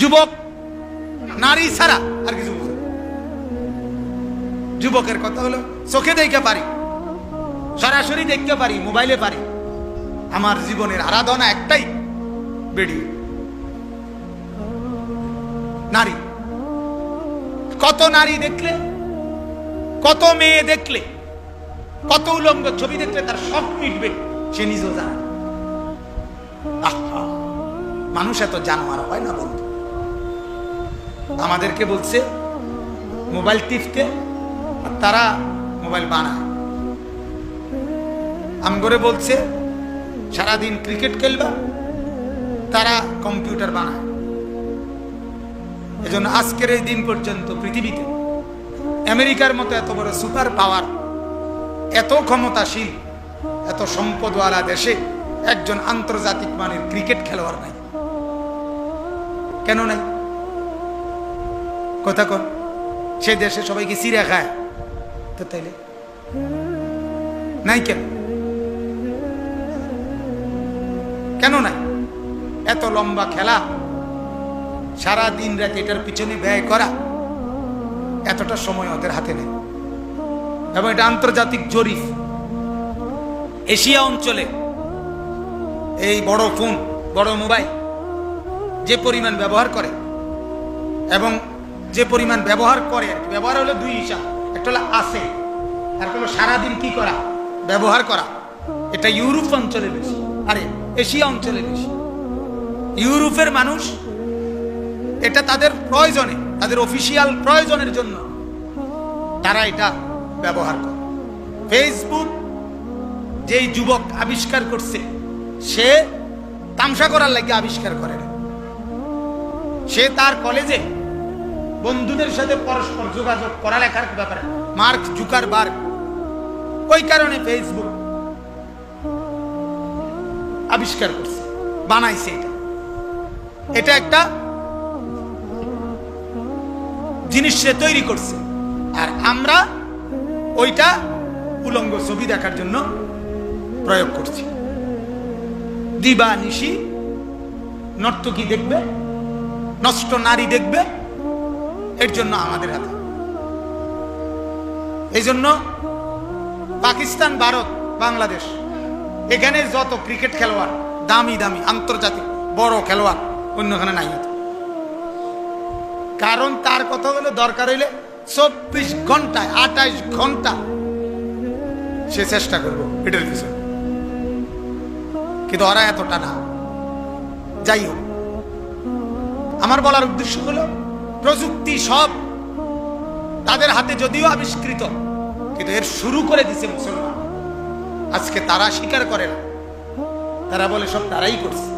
যুবক, নারী ছাড়া আর কিছু যুবকের কথা হলো, চোখে দেখতে পারি, সরাসরি দেখতে পারি, মোবাইলে পারি। আমার জীবনের আরাধনা একটাই, বেড়ি। নারী। কত নারী দেখলে, কত মেয়ে দেখলে, কত উলঙ্গ ছবি দেখলে তার সব মিটবে, সে নিজেও জানে মানুষ এত জানোয়ার হয় না বন্ধু। আমাদেরকে বলছে মোবাইল টিপতে আর তারা মোবাইল বানায়। আমগরে বলছে, সারাদিন ক্রিকেট খেলবা, তারা কম্পিউটার বানায়। এজন্য আজকের এই দিন পর্যন্ত পৃথিবীতে আমেরিকার মতো এত বড় সুপার পাওয়ার, এত ক্ষমতাশীল, এত সম্পদওয়ালা দেশে একজন আন্তর্জাতিক মানের ক্রিকেট খেলোয়াড় নাই। কেন নাই? কথা কন সে দেশে সবাইকে চিড়া খায়। তো তাইলে? নাই কেন? কেন নাই? এত লম্বা খেলা, সারা দিন রাত এটার পিছনে ব্যয় করা, এতটা সময় ওদের হাতে নেই। এবং এটা আন্তর্জাতিক জরিফ এশিয়া অঞ্চলে এই বড় ফোন, বড় মোবাইল, যে পরিমাণ ব্যবহার করে, এবং যে পরিমাণ ব্যবহার করে, ব্যবহার হলো দুই হিসাব। একটা হলো আসে, আর হলো সারাদিন কি করা? ব্যবহার করা। এটা ইউরোপ অঞ্চলে বেশি, আরে এশিয়া অঞ্চলে বেশি। ইউরোপের মানুষ, এটা তাদের প্রয়োজনে, তাদের অফিসিয়াল প্রয়োজনের জন্য তারা এটা ব্যবহার করে। ফেসবুক যেই যুবক আবিষ্কার করছে, সে তামসা করার লাগে আবিষ্কার করে। সে তার কলেজে বন্ধুদের সাথে পরস্পর যোগাযোগ, পড়ালেখার ব্যাপারে? মার্ক জুকার বার ওই কারণে ফেসবুক আবিষ্কার করছে, বানাইছে এটা। এটা একটা জিনিস সে তৈরি করছে। আর আমরা ওইটা উলঙ্গ ছবি দেখার জন্য প্রয়োগ করছি। দিবা নিশি নর্তকী দেখবে, নষ্ট নারী দেখবে এর জন্য আমাদের হাতে। এই জন্য পাকিস্তান, ভারত, বাংলাদেশ, এখানে যত ক্রিকেট খেলোয়াড়, দামি দামি, আন্তর্জাতিক, বড় খেলোয়াড়, অন্যখানে নাই কারণ তার কথা হলে দরকার হইলে চব্বিশ ঘন্টায়, আঠাইশ ঘণ্টা সে চেষ্টা করব এটার পিছনে। কিন্তু ওরা এতটা না। যাই হোক, আমার বলার উদ্দেশ্য হলো প্রযুক্তি সব তাদের হাতে যদিও আবিষ্কৃত, কিন্তু এর শুরু করে দিছে মুসলমান। আজকে তারা স্বীকার করে না। তারা বলে, সব তারাই করছে।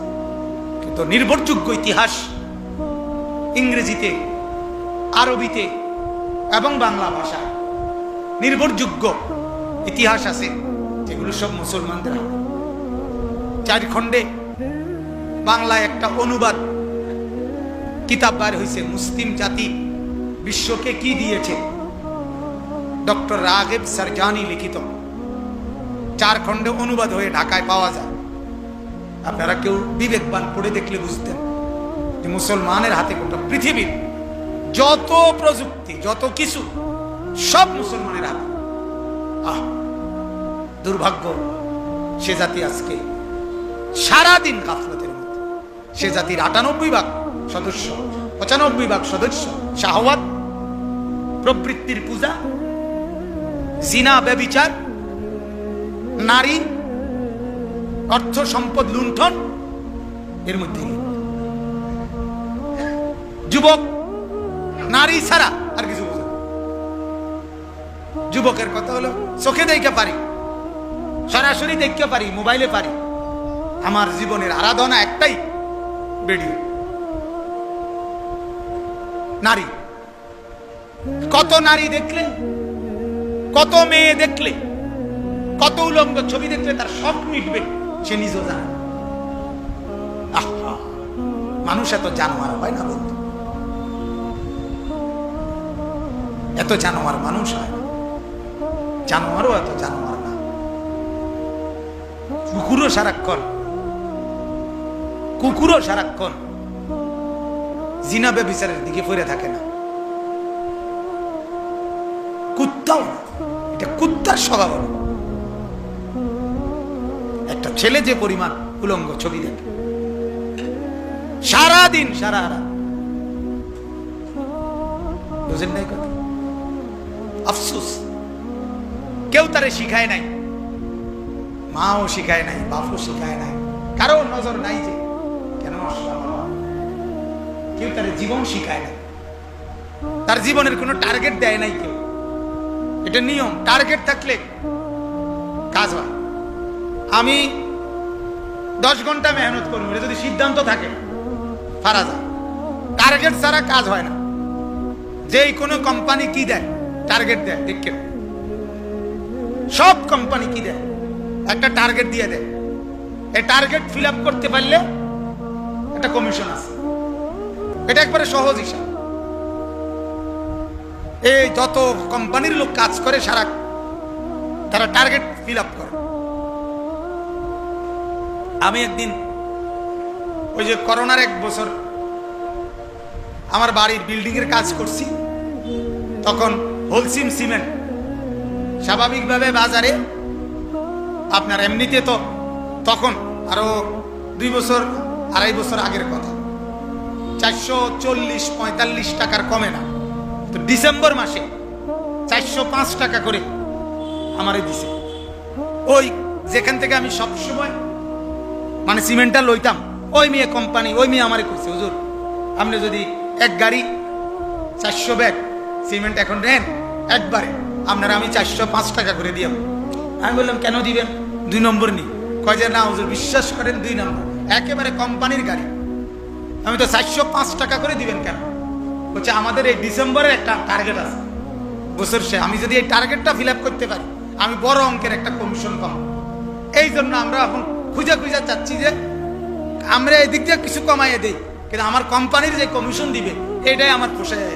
কিন্তু নির্ভরযোগ্য ইতিহাস ইংরেজিতে, আরবিতে এবং বাংলা ভাষায় নির্ভরযোগ্য ইতিহাস আছে, যেগুলো সব মুসলমানদের চার খণ্ডে বাংলায় একটা অনুবাদ কিতাব বার হয়েছে মুসলিম জাতি বিশ্বকে কি দিয়েছে? ডক্টর রাগেব সারজানি লিখিত। চার খণ্ডে অনুবাদ হয়ে ঢাকায় পাওয়া যায়। আপনারা কেউ বিবেকবান পড়ে দেখলে বুঝতেন যে মুসলমানের হাতে গোটা পৃথিবীর যত প্রযুক্তি, যত কিছু সব মুসলমানের হাতে। আহ, দুর্ভাগ্য, সে জাতি আজকে সারাদিন গাফলতের মধ্যে। সে জাতির আটানব্বই ভাগ সদস্য, পঁচানব্বই ভাগ সদস্য, শাহওয়াত, প্রবৃত্তির পূজা, জিনা ব্যবিচার, নারী, অর্থ সম্পদ লুণ্ঠন, এর মধ্যে যুবক, নারী ছাড়া আর কিছু বুঝে। যুবকের কথা হলো, চোখে দেখতে পারি, সরাসরি দেখতে পারি, মোবাইলে পারি। আমার জীবনের আরাধনা একটাই বেডিও নারী। কত নারী দেখলে, কত মেয়ে দেখলে, কত উলঙ্গ ছবি দেখলে তার শখ মিটবে, সে নিজেও জানে মানুষ এত জানোয়ার হয় না বন্ধু। এত জানোয়ার মানুষ হয় জানোয়ারও এত জানোয়ার না। কুকুরও সারাক্ষণ কুকুরও সারাক্ষণ জিনা ব্যবিচারের দিকে ফিরে থাকে না। কুত্তাও এটা কুত্তার স্বভাব। একটা ছেলে যে পরিমাণ উলঙ্গ ছবি দেখে। সারাদিন সারা রাত বুঝেন নাই কথা? আফসোস। কেউ তারে শিখায় নাই। মাও শিখায় নাই, বাপও শিখায় নাই। কারও নজর নাই যে কেন? কেউ তার জীবন শিখায় নাই তার জীবনের কোনো টার্গেট দেয় নাই কেউ। এটা নিয়ম। টার্গেট থাকলে কাজ হয়। আমি দশ ঘণ্টা মেহনত করব, এটা যদি সিদ্ধান্ত থাকে ফারা যায় টার্গেট ছাড়া কাজ হয় না। যেই কোনো কোম্পানি কি দেয়? টার্গেট দেয়, দেখে সব কোম্পানি কি দেয়? একটা টার্গেট দিয়ে দেয়। এই টার্গেট ফিল করতে পারলে একটা কমিশন আছে। এটা একবারে সহজ হিসাব। এই যত কোম্পানির লোক কাজ করে সারা, তারা টার্গেট ফিল আপ করে। আমি একদিন ওই যে করোনার এক বছর আমার বাড়ির বিল্ডিং এর কাজ করছি, তখন হোলসিম সিমেন্ট। স্বাভাবিকভাবে বাজারে আপনার এমনিতে তো তখন আরও দুই বছর, আড়াই বছর আগের কথা। চারশো চল্লিশ পঁয়তাল্লিশ টাকার কমে না। তো ডিসেম্বর মাসে চারশো পাঁচ টাকা করে আমারে দিছে। ওই যেখান থেকে আমি সবসময় মানে সিমেন্টটা লইতাম, ওই মেয়ে কোম্পানি, ওই মেয়ে আমারে করছে হুজুর, আপনি যদি এক গাড়ি চারশো ব্যাগ সিমেন্ট এখন নেন, একবারে আপনারা আমি চারশো পাঁচ টাকা করে দিলাম আমি বললাম, কেন দিবেন? দুই নম্বর নি। কয় যে, না হুজুর, বিশ্বাস করেন, দুই নম্বর। একেবারে কোম্পানির গাড়ি আমি তো চারশো পাঁচ টাকা করে দিবেন কেন? বলছে, আমাদের এই ডিসেম্বরের একটা টার্গেট আছে। বছর সে, আমি যদি এই টার্গেটটা ফিল করতে পারি, আমি বড় অঙ্কের একটা কমিশন পাবো। এই জন্য আমরা এখন খুঁজে খুঁজে চাচ্ছি যে আমরা এদিক দিয়ে কিছু কমাইয়ে দিই, কিন্তু আমার কোম্পানির যে কমিশন দিবে, এটাই আমার পোষায়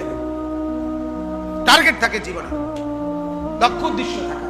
টার্গেট থাকে জীবনে লক্ষ্য, উদ্দেশ্য থাকা।